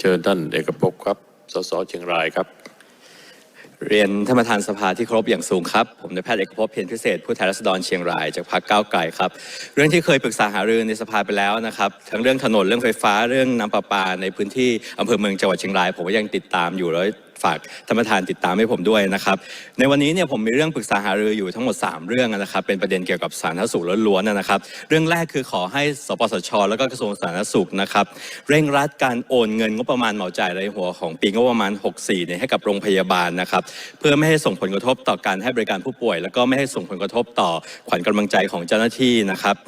เชิญท่านเอกภพครับ สสเชียงรายครับ เรียนท่านประธานสภาที่เคารพอย่างสูงครับ ผมนายแพทย์เอกภพเพียรพิเศษผู้แทนราษฎรเชียงรายจากพรรคก้าวไกลครับ เรื่องที่เคยปรึกษาหารือในสภาไปแล้วนะครับ ทั้งเรื่องถนนเรื่องไฟฟ้าเรื่องน้ำประปาในพื้นที่อำเภอเมืองจังหวัดเชียงราย ผมก็ยังติดตามอยู่แล้ว ฝากท่านประธานติดตามให้ผมด้วยนะครับ ในวันนี้เนี่ยผมมีเรื่องปรึกษาหารืออยู่ทั้งหมด 3 เรื่องนะครับ เป็นประเด็นเกี่ยวกับสาธารณสุขล้วนๆนะครับ เรื่องแรกคือขอให้สปสช แล้วก็กระทรวงสาธารณสุขนะครับเร่งรัดการโอนเงินงบประมาณเหมาจ่ายรายหัวของปีงบประมาณ 64เนี่ยให้กับโรงพยาบาลนะครับ เพื่อไม่ให้ส่งผลกระทบต่อการให้บริการผู้ป่วย แล้วก็ไม่ให้ส่งผลกระทบต่อขวัญกำลังใจของเจ้าหน้าที่นะครับ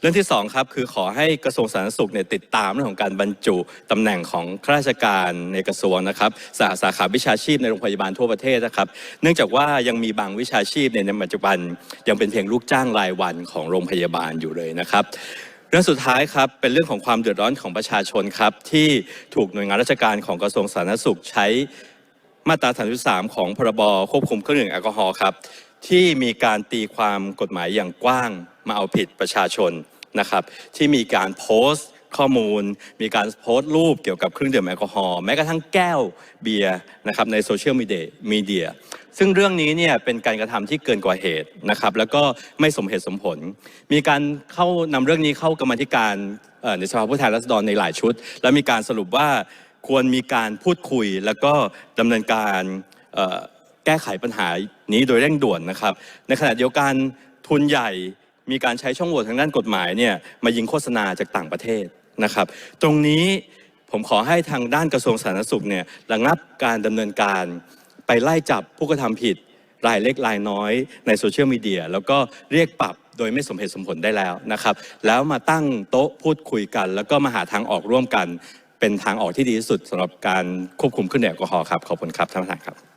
เรื่องที่สองครับคือขอให้กระทรวงสาธารณสุขเนี่ยติดตามเรื่องของการบรรจุตำแหน่งของข้าราชการในกระทรวงนะครับสาสาขาวิชาชีพในโรงพยาบาลทั่วประเทศนะครับ เนื่องจากว่ายังมีบางวิชาชีพเนี่ยในปัจจุบันยังเป็นเพียงลูกจ้างรายวันของโรงพยาบาลอยู่เลยนะครับเรื่องสุดท้ายครับเป็นเรื่องของความเดือดร้อนของประชาชนครับที่ถูกหน่วยงานราชการของกระทรวงสาธารณสุขใช้มาตรา 33 ของพรบควบคุมเครื่องดื่มแอลกอฮอล์ครับที่มีการตีความกฎหมายอย่างกว้างมาเอาผิดประชาชนนะครับที่มีการโพสต์ ข้อมูล มีการโพสต์รูปเกี่ยวกับเครื่องดื่มแอลกอฮอล์แม้กระทั่งแก้วเบียร์นะครับในโซเชียลมีเดียมีเดียซึ่งเรื่องนี้เนี่ยเป็นการกระทำที่เกินกว่าเหตุนะครับแล้วก็ไม่สมเหตุสมผล มีการเข้านำเรื่องนี้เข้ากรรมธิการในสภาผู้แทนราษฎรในหลายชุด แล้วมีการสรุปว่าควรมีการพูดคุยแล้วก็ดำเนินการแก้ไขปัญหานี้โดยเร่งด่วนนะครับ ในขณะเดียวกันทุนใหญ่มีการใช้ช่องโหว่ทางด้านกฎหมายเนี่ยมายิงโฆษณาจากต่างประเทศ นะครับ ตรงนี้ผมขอให้ทางด้านกระทรวงสาธารณสุขเนี่ยระงับการดำเนินการไปไล่จับผู้กระทำผิดรายเล็กรายน้อยในโซเชียลมีเดียแล้วก็เรียกปรับโดยไม่สมเหตุสมผลได้แล้วนะครับ แล้วมาตั้งโต๊ะพูดคุยกัน แล้วก็มาหาทางออกร่วมกัน เป็นทางออกที่ดีที่สุดสำหรับการควบคุมเครื่องดื่มแอลกอฮอล์ครับขอบคุณครับท่านประธานครับ